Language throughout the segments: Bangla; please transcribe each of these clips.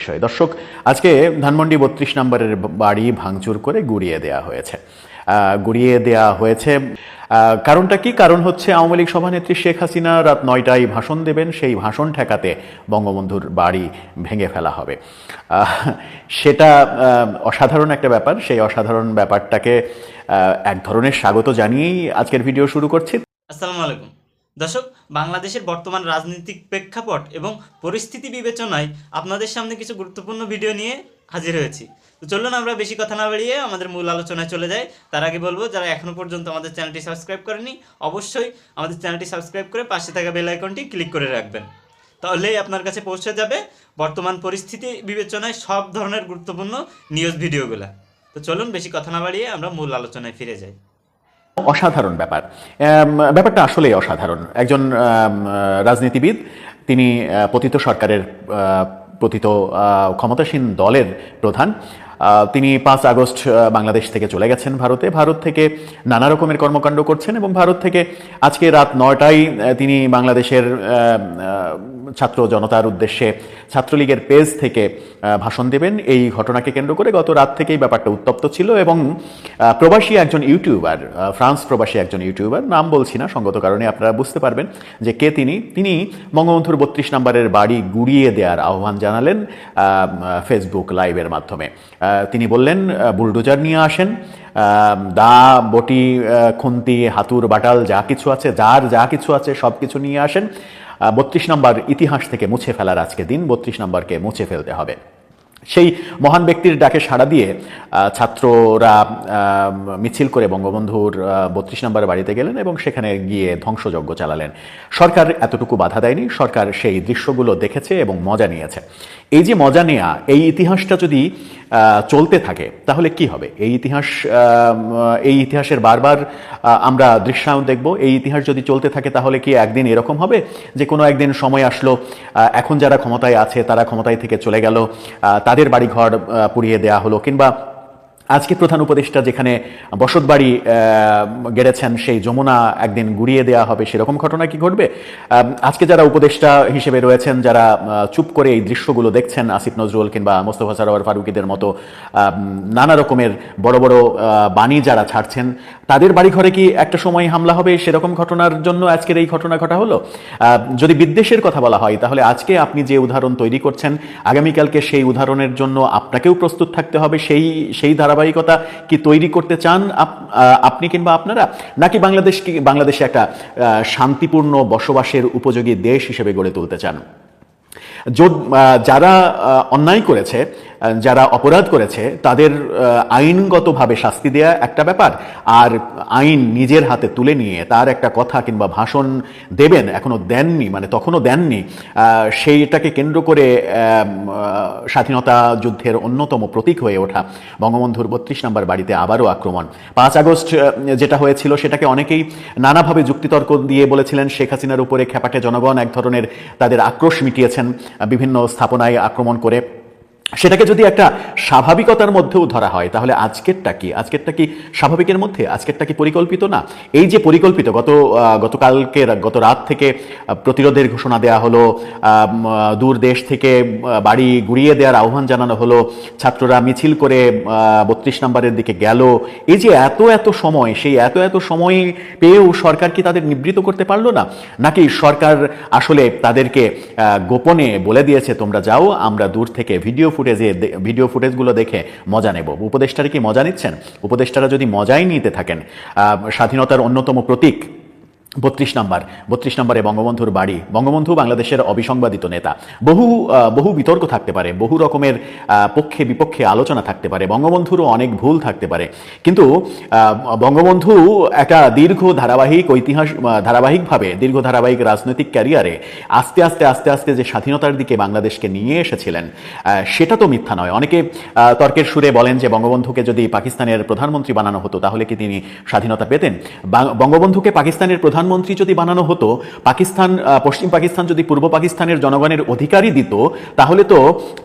বিষয়। দর্শক, আজকে ধানমন্ডি বত্রিশ নম্বরের বাড়ি ভাঙচুর করে গুড়িয়ে দেয়া হয়েছে। গুড়িয়ে দেয়া হয়েছে। কারণটা কি? কারণ হচ্ছে আওয়ামী লীগ সভানেত্রী শেখ হাসিনা রাত নয়টায় ভাষণ দেবেন। সেই ভাষণ ঠেকাতে বঙ্গবন্ধুর বাড়ি ভেঙে ফেলা হবে। সেটা অসাধারণ একটা ব্যাপার। সেই অসাধারণ ব্যাপারটাকে এক ধরনের স্বাগত জানিয়েই আজকের ভিডিও শুরু করছি। আসসালামু আলাইকুম। দর্শক, বাংলাদেশের বর্তমান রাজনৈতিক প্রেক্ষাপট এবং পরিস্থিতি বিবেচনায় আপনাদের সামনে কিছু গুরুত্বপূর্ণ ভিডিও নিয়ে হাজির হয়েছি। তো চলুন আমরা বেশি কথা না বাড়িয়ে আমাদের মূল আলোচনায় চলে যাই। তার আগে বলব, যারা এখনও পর্যন্ত আমাদের চ্যানেলটি সাবস্ক্রাইব করেনি অবশ্যই আমাদের চ্যানেলটি সাবস্ক্রাইব করে পাশে থাকা বেল আইকনটি ক্লিক করে রাখবেন। তাহলেই আপনার কাছে পৌঁছে যাবে বর্তমান পরিস্থিতি বিবেচনায় সব ধরনের গুরুত্বপূর্ণ নিউজ ভিডিওগুলো। তো চলুন বেশি কথা না বাড়িয়ে আমরা মূল আলোচনায় ফিরে যাই। অসাধারণ ব্যাপার। ব্যাপারটা আসলেই অসাধারণ। একজন রাজনীতিবিদ তিনি পতিত সরকারের পতিত ক্ষমতাসীন দলের প্রধান। তিনি পাঁচ আগস্ট বাংলাদেশ থেকে চলে গেছেন ভারতে। ভারত থেকে নানা রকমের কর্মকাণ্ড করছেন এবং ভারত থেকে আজকে রাত নয়টায় তিনি বাংলাদেশের ছাত্র জনতার উদ্দেশ্যে ছাত্রলীগের পেজ থেকে ভাষণ দেবেন। এই ঘটনাকে কেন্দ্র করে গত রাত থেকেই ব্যাপারটা উত্তপ্ত ছিল এবং প্রবাসী একজন ইউটিউবার ফ্রান্স প্রবাসী একজন ইউটিউবার, নাম বলছি না, সঙ্গত কারণে আপনারা বুঝতে পারবেন যে কে তিনি। তিনি বঙ্গবন্ধুর বত্রিশ নম্বরের বাড়ি গুড়িয়ে দেওয়ার আহ্বান জানালেন ফেসবুক লাইভের মাধ্যমে। তিনি বললেন বুলডোজার নিয়ে আসেন। দা, বটি খুন্তি, হাতুর, বাটাল, যা কিছু আছে যার যা কিছু আছে, সব কিছু নিয়ে আসেন। বত্রিশ নম্বর ইতিহাস থেকে মুছে ফেলার আজকে দিন, বত্রিশ নম্বরকে মুছে ফেলতে হবে। সেই মহান ব্যক্তির ডাকে সাড়া দিয়ে ছাত্ররা মিছিল করে বঙ্গবন্ধুর বত্রিশ নম্বর বাড়িতে গেলেন এবং সেখানে গিয়ে ধ্বংসযজ্ঞ চালালেন। সরকার এতটুকু বাধা দেয়নি, সরকার সেই দৃশ্যগুলো দেখেছে এবং মজা নিয়েছে। এই যে মজা নেয়া, এই ইতিহাসটা যদি চলতে থাকে, তাহলে কি হবে? এই ইতিহাস এই ইতিহাসের বারবার আমরা দৃশ্যায়ন দেখব। এই ইতিহাস যদি চলতে থাকে, তাহলে কি একদিন এরকম হবে? যে কোনো একদিন সময় আসলো এখন যারা ক্ষমতায় আছে, তারা ক্ষমতায় থেকে চলে গেল তাদের বাড়িঘর ঘর পুড়িয়ে দেয়া হলো, কিংবা আজকে প্রধান উপদেষ্টা যেখানে বসতবাড়ি গেড়েছেন, সেই যমুনা একদিন গুড়িয়ে দেয়া হবে, সেরকম ঘটনা কি ঘটবে? আজকে যারা উপদেষ্টা হিসেবে রয়েছেন, যারা চুপ করে এই দৃশ্যগুলো দেখছেন, আসিফ নজরুল কিংবা মোস্তফা সারোয়ার ফারুকিদের মতো নানা রকমের বড় বড় বাণী যারা ছাড়ছেন, তাদের বাড়িঘরে কি একটা সময় হামলা হবে, সেরকম ঘটনার জন্য আজকের এই ঘটনা ঘটা হলো? যদি বিদ্বেষের কথা বলা হয়, তাহলে আজকে আপনি যে উদাহরণ তৈরি করছেন, আগামীকালকে সেই উদাহরণের জন্য আপনাকেও প্রস্তুত থাকতে হবে, সেই সেই ধারাবাহিকতা কি তৈরি করতে চান আপনি কিংবা আপনারা? নাকি বাংলাদেশ কি, বাংলাদেশে একটা শান্তিপূর্ণ বসবাসের উপযোগী দেশ হিসেবে গড়ে তুলতে চান? যারা অন্যায় করেছে যারা অপরাধ করেছে, তাদের আইনগতভাবে শাস্তি দেয়া একটা ব্যাপার। আর আইন নিজের হাতে তুলে নিয়ে তার একটা কথা কিংবা ভাষণ দেবেন, এখনও দেননি মানে তখনও দেননি সেইটাকে কেন্দ্র করে স্বাধীনতা যুদ্ধের অন্যতম প্রতীক হয়ে ওঠা বঙ্গবন্ধুর বত্রিশ নম্বর বাড়িতে আবারও আক্রমণ। পাঁচ আগস্ট যেটা হয়েছিল সেটাকে অনেকেই নানাভাবে যুক্তিতর্ক দিয়ে বলেছিলেন, শেখ হাসিনার উপরে খেপাটে জনগণ এক ধরনের তাদের আক্রোশ মিটিয়েছেন, বিভিন্ন স্থাপনায় আক্রমণ করে। সেটাকে যদি একটা স্বাভাবিকতার মধ্যেও ধরা হয়, তাহলে আজকেরটা কি? আজকেরটা কি স্বাভাবিকের মধ্যে? আজকেরটা কি পরিকল্পিত না? এই যে পরিকল্পিত, গত গতকালকে গত রাত থেকে প্রতিরোধের ঘোষণা দেয়া হলো দূর দেশ থেকে বাড়ি গুড়িয়ে দেওয়ার আহ্বান জানানো হলো, ছাত্ররা মিছিল করে বত্রিশ নম্বরের দিকে গেল। এই যে এত এত সময়, সেই এত এত সময় পেয়েও সরকার কি তাদের নিবৃত করতে পারল না? নাকি সরকার আসলে তাদেরকে গোপনে বলে দিয়েছে, তোমরা যাও, আমরা দূর থেকে ভিডিও ফুটেজে ভিডিও ফুটেজগুলো দেখে মজা নেব। উপদেষ্টারা কি মজা নিচ্ছেন? উপদেষ্টারা যদি মজাই নিতে থাকেন স্বাধীনতার অন্যতম প্রতীক বত্রিশ নম্বর, বত্রিশ নম্বরে বঙ্গবন্ধুর বাড়ি। বঙ্গবন্ধু বাংলাদেশের অবিসংবাদিত নেতা। বহু বহু বিতর্ক থাকতে পারে, বহু রকমের পক্ষে বিপক্ষে আলোচনা থাকতে পারে, বঙ্গবন্ধুরও অনেক ভুল থাকতে পারে। কিন্তু বঙ্গবন্ধু একটা দীর্ঘ ধারাবাহিক ঐতিহাস ধারাবাহিকভাবে দীর্ঘ ধারাবাহিক রাজনৈতিক ক্যারিয়ারে আস্তে আস্তে আস্তে আস্তে যে স্বাধীনতার দিকে বাংলাদেশকে নিয়ে এসেছিলেন সেটা তো মিথ্যা নয়। অনেকে তর্কের সুরে বলেন যে বঙ্গবন্ধুকে যদি পাকিস্তানের প্রধানমন্ত্রী বানানো হতো, তাহলে কি তিনি স্বাধীনতা পেতেন? বঙ্গবন্ধুকে পাকিস্তানের প্রধানমন্ত্রী যদি বানানো হতো, পাকিস্তান পশ্চিম পাকিস্তান যদি পূর্ব পাকিস্তানের জনগণের অধিকারই দিত, তাহলে তো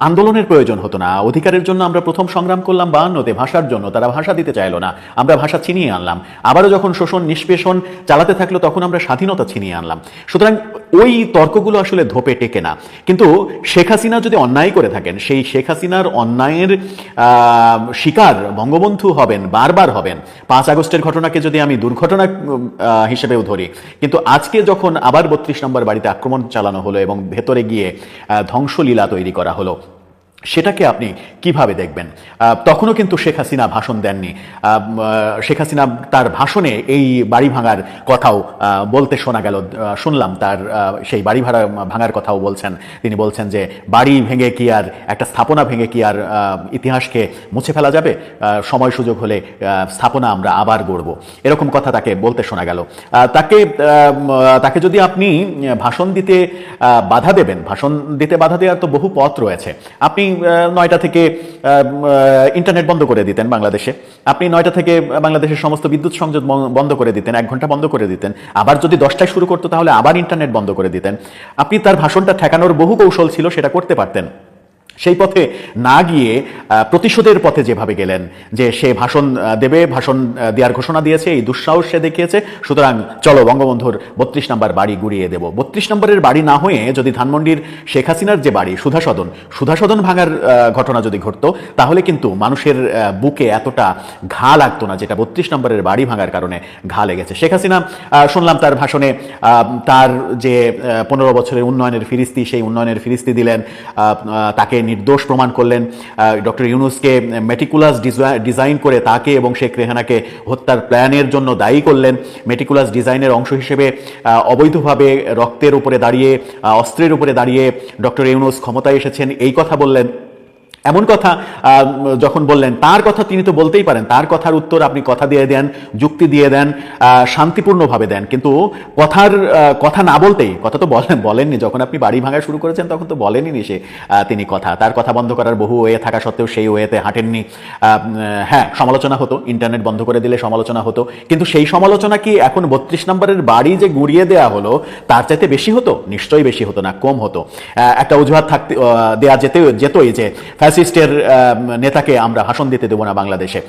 আন্দোলনের প্রয়োজন হতো না। অধিকারের জন্য আমরা প্রথম সংগ্রাম করলাম বায়ান্নতে, ভাষার জন্য। তারা ভাষা দিতে চাইলো না। আমরা ভাষা ছিনিয়ে আনলাম। আবারও যখন শোষণ, নিষ্পেষণ চালাতে থাকল, তখন আমরা স্বাধীনতা ছিনিয়ে আনলাম। সুতরাং ওই তর্কগুলো আসলে ধোপে টেকে না। কিন্তু শেখ হাসিনা যদি অন্যায় করে থাকেন, সেই শেখ হাসিনার অন্যায়ের শিকার বঙ্গবন্ধু হবেন, বারবার হবেন। পাঁচ আগস্টের ঘটনাকে যদি আমি দুর্ঘটনা হিসেবেও ধরি, কিন্তু আজকে যখন আবার বত্রিশ নম্বর বাড়িতে আক্রমণ চালানো হলো এবং ভেতরে গিয়ে ধ্বংসলীলা তৈরি করা হলো সেটাকে আপনি কীভাবে দেখবেন? তখনও কিন্তু শেখ হাসিনা ভাষণ দেননি। শেখ হাসিনা তার ভাষণে এই বাড়ি ভাঙার কথাও বলতে শোনা গেল। শুনলাম তার সেই বাড়ি ভাড়া, ভাঙার কথাও বলছেন। তিনি বলছেন যে, বাড়ি ভেঙে কি আর, একটা স্থাপনা ভেঙে কি আর ইতিহাসকে মুছে ফেলা যাবে? সময় সুযোগ হলে স্থাপনা আমরা আবার গড়ব। এরকম কথা তাকে বলতে শোনা গেল। তাকে তাকে যদি আপনি ভাষণ দিতে বাধা দেবেন, ভাষণ দিতে বাধা দেওয়ার তো বহু পথ রয়েছে। আপনি নয়টা থেকে ইন্টারনেট বন্ধ করে দিতেন বাংলাদেশে। আপনি নয়টা থেকে বাংলাদেশের সমস্ত বিদ্যুৎ সংযোগ বন্ধ করে দিতেন, এক ঘণ্টা বন্ধ করে দিতেন। আবার যদি দশটায় শুরু করতো, তাহলে আবার ইন্টারনেট বন্ধ করে দিতেন। আপনি তার ভাষণটা ঠেকানোর বহু কৌশল ছিল, সেটা করতে পারতেন। সেই পথে না গিয়ে প্রতিশোধের পথে যেভাবে গেলেন, যে সে ভাষণ দেবে, ভাষণ দেওয়ার ঘোষণা দিয়েছে, এই দুঃসাহস সে দেখিয়েছে, সুতরাং চলো বঙ্গবন্ধুর বত্রিশ নম্বর বাড়ি গুড়িয়ে দেব। বত্রিশ নম্বরের বাড়ি না হয়ে যদি ধানমন্ডির শেখ হাসিনার যে বাড়ি, সুধাসদন সুধাসদন ভাঙার ঘটনা যদি ঘটতো, তাহলে কিন্তু মানুষের বুকে এতটা ঘা লাগতো না, যেটা বত্রিশ নম্বরের বাড়ি ভাঙার কারণে ঘা লেগেছে। শেখ হাসিনা শুনলাম তার ভাষণে তার যে পনেরো বছরের উন্নয়নের ফিরিস্তি, সেই উন্নয়নের ফিরিস্তি দিলেন তাকে নির্দোষ প্রমাণ করলেন ডক্টর ইউনুসকে মেটিকুলাস ডিজাইন করে তাকে এবং শেখ রেহানাকে হত্যার প্ল্যানের জন্য দায়ী করলেন। মেটিকুলাস ডিজাইনের অংশ হিসেবে অবৈধভাবে রক্তের উপরে দাঁড়িয়ে অস্ত্রের উপরে দাঁড়িয়ে ডক্টর ইউনুস ক্ষমতায় এসেছেন। এই কথা বললেন এমন কথা যখন বললেন, তার কথা তিনি তো বলতেই পারেন। তার কথার উত্তর আপনি কথা দিয়ে দেন, যুক্তি দিয়ে দেন শান্তিপূর্ণভাবে দেন। কিন্তু কথার কথা না বলতেই, কথা তো বলেন, বলেননি। যখন আপনি বাড়ি ভাঙা শুরু করেছেন, তখন তো বলেনই সে তিনি কথা। তার কথা বন্ধ করার বহু ওয়ে থাকা সত্ত্বেও সেই ওয়েতে হাঁটেননি। হ্যাঁ সমালোচনা হতো। ইন্টারনেট বন্ধ করে দিলে সমালোচনা হতো। কিন্তু সেই সমালোচনা কি এখন বত্রিশ নম্বরের বাড়ি যে গুড়িয়ে দেওয়া হলো, তার চাইতে বেশি হতো? নিশ্চয়ই বেশি হতো না, কম হতো। একটা অজুহাত থাকতে দেওয়া যেতে, যেতই যে ফ্যাসিস্টের নেতাকে আমরা ভাষণ দিতে দেবো না বাংলাদেশে।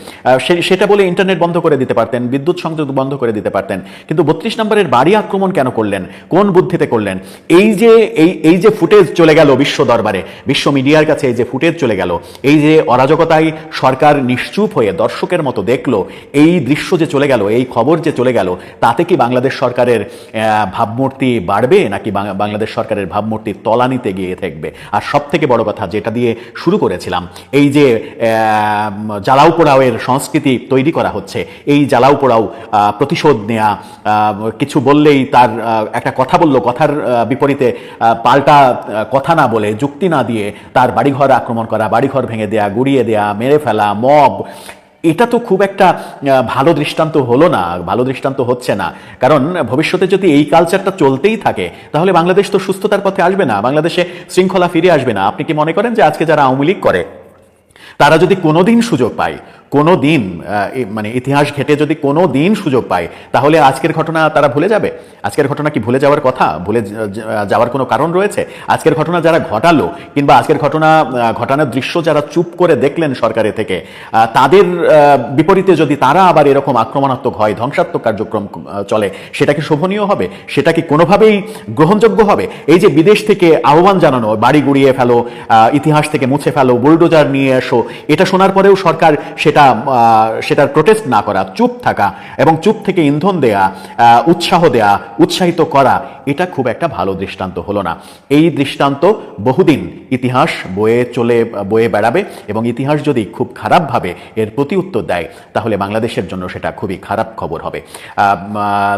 সেটা বলে ইন্টারনেট বন্ধ করে দিতে পারতেন, বিদ্যুৎ সংযোগ বন্ধ করে দিতে পারতেন। কিন্তু বত্রিশ নম্বরের বাড়ি আক্রমণ কেন করলেন? কোন বুদ্ধিতে করলেন? এই যে, এই এই যে ফুটেজ চলে গেল বিশ্ব দরবারে, বিশ্ব মিডিয়ার কাছে এই যে ফুটেজ চলে গেল, এই যে অরাজকতায় সরকার নিশ্চুপ হয়ে দর্শকের মতো দেখল, এই দৃশ্য যে চলে গেল, এই খবর যে চলে গেল, তাতে কি বাংলাদেশ সরকারের ভাবমূর্তি বাড়বে, নাকি বাংলাদেশ সরকারের ভাবমূর্তি তলানিতে গিয়ে থাকবে? আর সব থেকে বড় কথা, যেটা দিয়ে শুরু করেছিলাম। এই যে জ্বালাও পোড়াওয়ের সংস্কৃতি তৈরি করা হচ্ছে, এই জ্বালাও পোড়াও প্রতিশোধ নেয়া কিছু বললেই তার একটা কথা বলল, কথার বিপরীতে পাল্টা কথা না বলে, যুক্তি না দিয়ে তার বাড়িঘর আক্রমণ করা, বাড়িঘর ভেঙে দেয়া, গুড়িয়ে দেয়া, মেরে ফেলা, মব এটা তো খুব একটা ভালো দৃষ্টান্ত হলো না ভালো দৃষ্টান্ত হচ্ছে না। কারণ ভবিষ্যতে যদি এই কালচারটা চলতেই থাকে, তাহলে বাংলাদেশ তো সুস্থতার পথে আসবে না, বাংলাদেশে শৃঙ্খলা ফিরে আসবে না। আপনি কি মনে করেন যে আজকে যারা আওয়ামী লীগ করে, তারা যদি কোনোদিন সুযোগ পায় কোনো দিন মানে ইতিহাস ঘেটে যদি কোনো দিন সুযোগ পায়, তাহলে আজকের ঘটনা তারা ভুলে যাবে। আজকের ঘটনা কি ভুলে যাওয়ার কথা? ভুলে যাওয়ার কোনো কারণ রয়েছে? আজকের ঘটনা যারা ঘটালো, কিংবা আজকের ঘটনা ঘটানোর দৃশ্য যারা চুপ করে দেখলেন সরকারের থেকে তাদের বিপরীতে যদি তারা আবার এরকম আক্রমণাত্মক হয়, ধ্বংসাত্মক কার্যক্রম চলে, সেটা কি শোভনীয় হবে? সেটা কি কোনোভাবেই গ্রহণযোগ্য হবে? এই যে বিদেশ থেকে আহ্বান জানানো, বাড়ি গুড়িয়ে ফেলো ইতিহাস থেকে মুছে ফেলো, বুলডোজার নিয়ে এসো, এটা শোনার পরেও সরকার সেটা আহ, সেটার প্রোটেস্ট না করা চুপ থাকা এবং চুপ থেকে ইন্ধন দেয়া উৎসাহ দেয়া উৎসাহিত করা এটা খুব একটা ভালো দৃষ্টান্ত হলো না। এই দৃষ্টান্ত বহুদিন ইতিহাস বয়ে চলে বয়ে বেড়াবে এবং ইতিহাস যদি খুব খারাপভাবে এর প্রতি উত্তর দেয় তাহলে বাংলাদেশের জন্য সেটা খুবই খারাপ খবর হবে।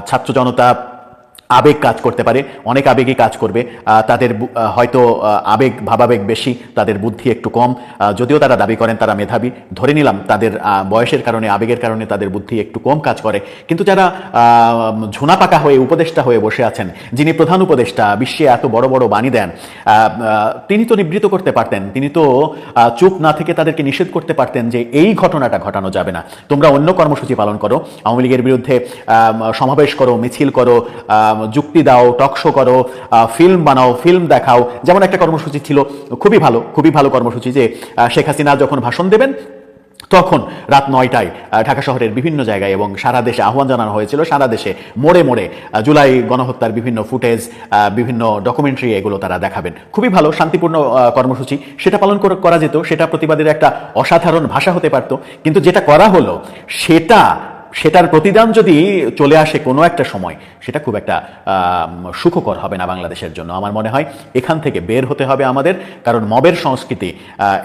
ছাত্র জনতা আবেগ কাজ করতে পারে অনেক আবেগই কাজ করবে তাদের হয়তো আবেগ ভাবাবেগ বেশি তাদের বুদ্ধি একটু কম যদিও তারা দাবি করেন তারা মেধাবী ধরে নিলাম তাদের বয়সের কারণে আবেগের কারণে তাদের বুদ্ধি একটু কম কাজ করে কিন্তু যারা আহ, ঝোনা পাকা হয়ে উপদেষ্টা হয়ে বসে আছেন যিনি প্রধান উপদেষ্টা বিশ্বে এত বড় বড় বাণী দেন তিনি তো নিবৃত করতে পারতেন তিনি তো চুপ না থেকে তাদেরকে নিষেধ করতে পারতেন যে এই ঘটনাটা ঘটানো যাবে না। তোমরা অন্য কর্মসূচি পালন করো আওয়ামী লীগের বিরুদ্ধে সমাবেশ করো মিছিল করো যুক্তি দাও টকশো করো ফিল্ম বানাও ফিল্ম দেখাও, যেমন একটা কর্মসূচি ছিল, খুবই ভালো খুবই ভালো কর্মসূচি যে শেখ হাসিনা যখন ভাষণ দেবেন, তখন রাত নয়টায় ঢাকা শহরের বিভিন্ন জায়গায় এবং সারা দেশে আহ্বান জানানো হয়েছিল, সারা দেশে মোড়ে মোড়ে জুলাই গণহত্যার বিভিন্ন ফুটেজ বিভিন্ন ডকুমেন্টারি এগুলো তারা দেখাবেন। খুবই ভালো, শান্তিপূর্ণ কর্মসূচি। সেটা পালন করা যেত, সেটা প্রতিবাদের একটা অসাধারণ ভাষা হতে পারত, কিন্তু যেটা করা হলো, সেটা সেটার প্রতিদান যদি চলে আসে কোনো একটা সময়, সেটা খুব একটা সুখকর হবে না বাংলাদেশের জন্য। আমার মনে হয় এখান থেকে বের হতে হবে আমাদের, কারণ মবের সংস্কৃতি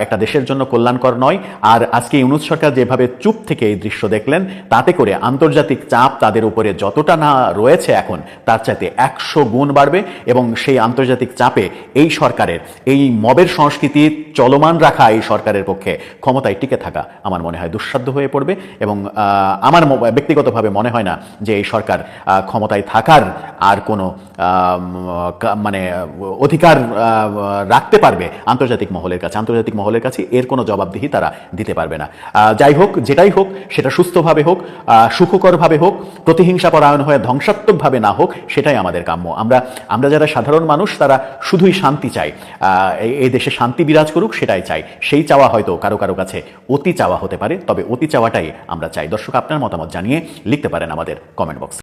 একটা দেশের জন্য কল্যাণকর নয়। আর আজকে ইউনুস সরকার যেভাবে চুপ থেকে এই দৃশ্য দেখলেন, তাতে করে আন্তর্জাতিক চাপ তাদের উপরে যতটা না রয়েছে এখন, তার চাইতে একশো গুণ বাড়বে। এবং সেই আন্তর্জাতিক চাপে এই সরকারের, এই মবের সংস্কৃতি চলমান রাখা এই সরকারের পক্ষে ক্ষমতায় টিকে থাকা আমার মনে হয় দুঃসাধ্য হয়ে পড়বে। এবং আমার ব্যক্তিগতভাবে মনে হয় না যে এই সরকার ক্ষমতায় থাকার আর কোনো মানে অধিকার রাখতে পারবে আন্তর্জাতিক মহলের কাছে। আন্তর্জাতিক মহলের কাছে এর কোনো জবাবদিহি তারা দিতে পারবে না। যাই হোক, যেটাই হোক, সেটা সুস্থভাবে হোক সুখকরভাবে হোক, প্রতিহিংসা পরায়ণ হয়ে ধ্বংসাত্মকভাবে না হোক, সেটাই আমাদের কাম্য। আমরা আমরা যারা সাধারণ মানুষ, তারা শুধুই শান্তি চাই। এই দেশে শান্তি বিরাজ করুক, সেটাই চাই। সেই চাওয়া হয়তো কারও কারও কাছে অতি চাওয়া হতে পারে, তবে অতি চাওয়াটাই আমরা চাই। দর্শক, আপনার মতামত জানিয়ে লিখতে পারেন আমাদের কমেন্ট বক্সে